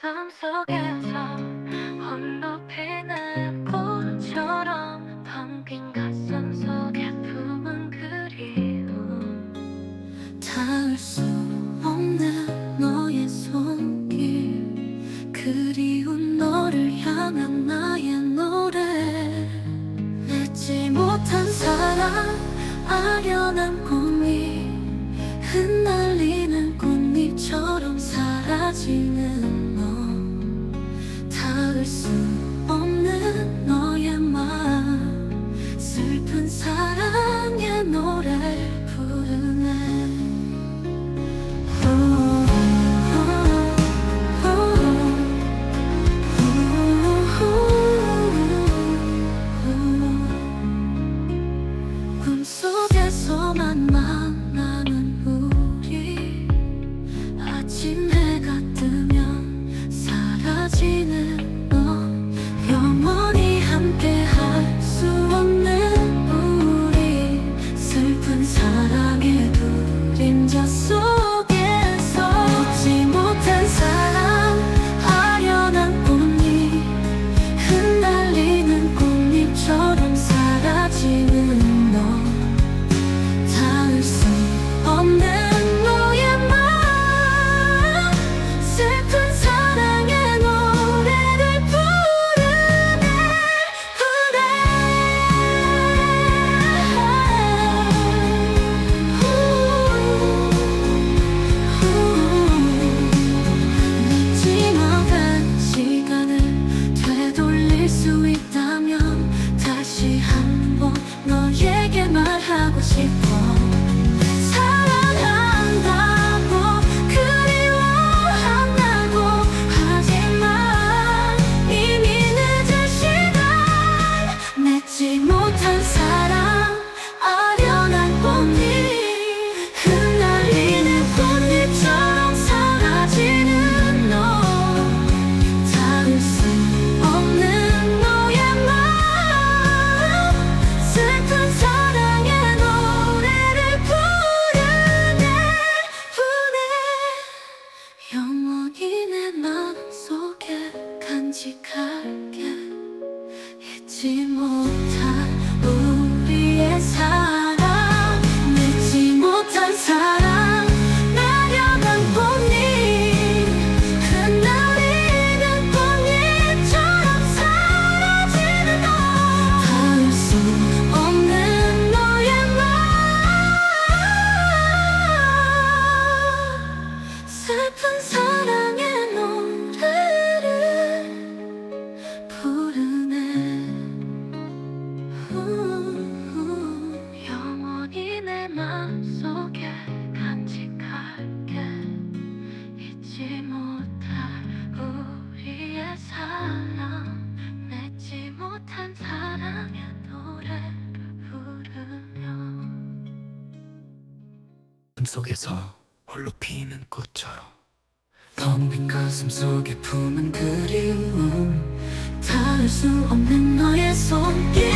어둠 속에서 홀로피는 꽃처럼 텅빈 가슴 속에 품은 그리움. 닿을 수 없는 너의 손길. 그리운 너를 향한 나의 노래. 맺지 못한 사랑 아련한 꿈이 흩날리는 Yes. 속에서 홀로 피는 꽃처럼 검은 빛 가슴 속에 품은 그리움. 닿을 수 없는 너의 손길.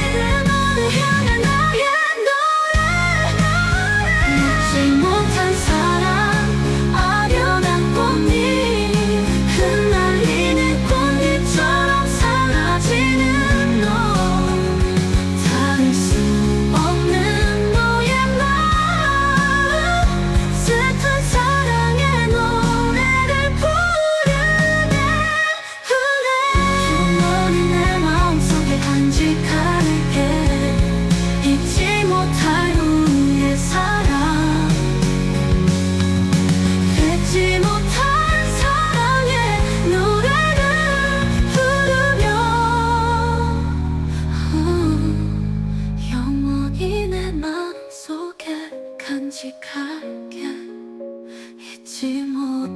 しも